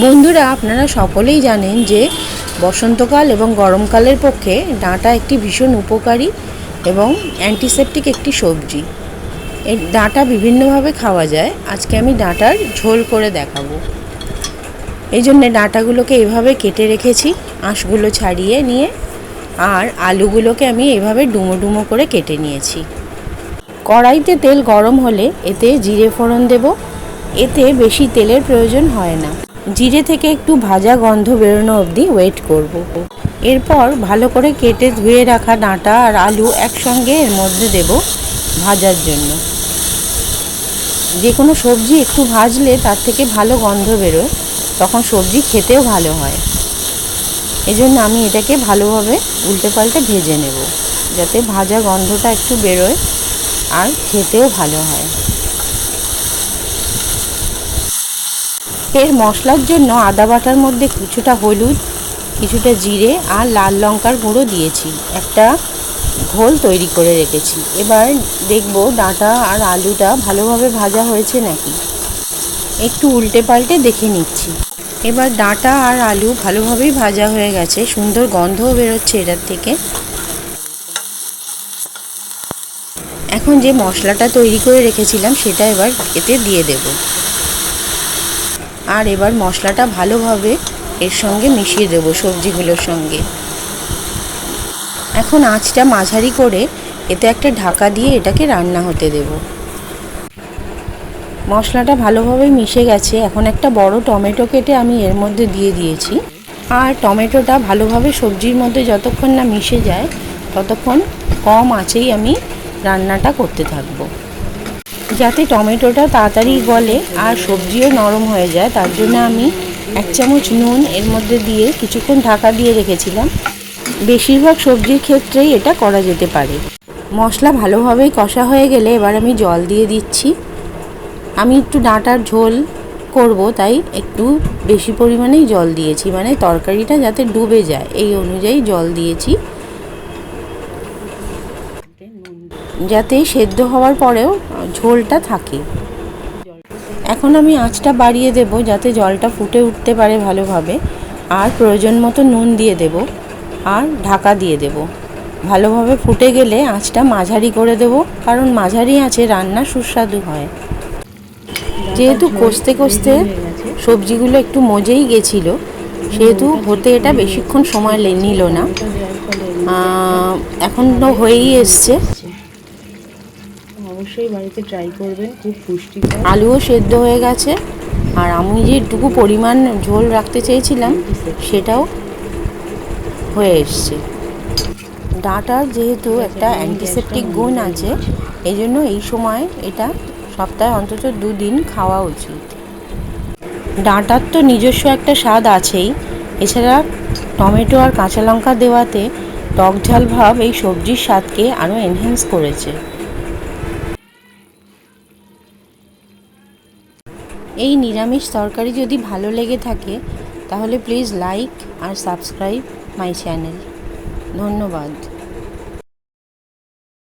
বন্ধুরা, আপনারা সকলেই জানেন যে বসন্তকাল এবং গরমকালের পক্ষে ডাঁটা একটি ভীষণ উপকারী এবং অ্যান্টিসেপটিক একটি সবজি। এই ডাঁটা বিভিন্নভাবে খাওয়া যায়। আজকে আমি ডাঁটার ঝোল করে দেখাবো। এই জন্যে ডাঁটাগুলোকে এভাবে কেটে রেখেছি, আঁশগুলো ছাড়িয়ে নিয়ে, আর আলুগুলোকে আমি এভাবে ডুমো ডুমো করে কেটে নিয়েছি। কড়াইতে তেল গরম হলে এতে জিরে ফোড়ন দেব। এতে বেশি তেলের প্রয়োজন হয় না। জিরে থেকে একটু ভাজা গন্ধ বেরোনো অবধি ওয়েট করব। এরপর ভালো করে কেটে ধুয়ে রাখা ডাঁটা আর আলু একসঙ্গে এর মধ্যে দেব ভাজার জন্য। যে কোনো সবজি একটু ভাজলে তার থেকে ভালো গন্ধ বেরোয়, তখন সবজি খেতেও ভালো হয়। এই জন্য আমি এটাকে ভালোভাবে উল্টে পাল্টে ভেজে নেব, যাতে ভাজা গন্ধটা একটু বেরোয় আর খেতেও ভালো হয়। এর মশলার জন্য আদা বাটার মধ্যে কিছুটা হলুদ, কিছুটা জিরে আর লাল লঙ্কার গুঁড়ো দিয়েছি। একটা ঘোল তৈরি করে রেখেছি। এবার দেখব ডাঁটা আর আলুটা ভালোভাবে ভাজা হয়েছে নাকি। একটু উল্টে পাল্টে দেখে নিচ্ছি। এবার ডাঁটা আর আলু ভালোভাবেই ভাজা হয়ে গেছে। সুন্দর গন্ধও বেরোচ্ছে এটার থেকে। এখন যে মশলাটা তৈরি করে রেখেছিলাম, সেটা এবার এতে দিয়ে দেব। আর এবার মশলাটা ভালোভাবে এর সঙ্গে মিশিয়ে দেব সবজিগুলোর সঙ্গে। এখন আঁচটা মাঝারি করে এতে একটা ঢাকা দিয়ে এটাকে রান্না হতে দেব। মশলাটা ভালোভাবে মিশে গেছে। এখন একটা বড় টমেটো কেটে আমি এর মধ্যে দিয়ে দিয়েছি। আর টমেটোটা ভালোভাবে সবজির মধ্যে যতক্ষণ না মিশে যায়, ততক্ষণ কম আঁচেই আমি রান্নাটা করতে থাকব। যাতে টমেটোটা তাড়াতাড়ি গলে আর সবজিও নরম হয়ে যায়, তার জন্য আমি এক চামচ নুন এর মধ্যে দিয়ে কিছুক্ষণ ঢাকা দিয়ে রেখেছিলাম। বেশিরভাগ সবজির ক্ষেত্রেই এটা করা যেতে পারে। মশলা ভালোভাবেই কষা হয়ে গেলে এবার আমি জল দিয়ে দিচ্ছি। আমি একটু ডাঁটার ঝোল করব, তাই একটু বেশি পরিমাণেই জল দিয়েছি। মানে তরকারিটা যাতে ডুবে যায়, এই অনুযায়ী জল দিয়েছি। যাতে সেদ্ধ হওয়ার পরেও ঝোলটা থাকে। এখন আমি আঁচটা বাড়িয়ে দেব যাতে জলটা ফুটে উঠতে পারে ভালোভাবে। আর প্রয়োজন মতো নুন দিয়ে দেব আর ঢাকা দিয়ে দেব। ভালোভাবে ফুটে গেলে আঁচটা মাঝারি করে দেব, কারণ মাঝারি আঁচে রান্না সুস্বাদু হয়। যেহেতু কষতে কষতে সবজিগুলো একটু মজেই গেছিল, সেহেতু হতে এটা বেশিক্ষণ সময় নিল না। এখন হয়েই এসছে। অবশ্যই বাড়িতে ট্রাই করবেন, খুব পুষ্টিকর। আলুও সেদ্ধ হয়ে গেছে, আর আমি যেটুকু পরিমাণ ঝোল রাখতে চেয়েছিলাম, সেটাও হয়ে এসছে। ডাঁটার যেহেতু একটা অ্যান্টিসেপটিক গুণ আছে এই জন্য এই সময় এটা সপ্তাহে অন্তত দুদিন খাওয়া উচিত। ডাঁটার তো নিজস্ব একটা স্বাদ আছেই, এছাড়া টমেটো আর কাঁচা লঙ্কা দেওয়াতে টক ঝাল ভাব এই সবজির স্বাদকে আরও এনহ্যান্স করেছে। এই নিরামিষ তরকারি যদি ভালো লেগে থাকে, তাহলে প্লিজ লাইক আর সাবস্ক্রাইব মাই চ্যানেল ধন্যবাদ।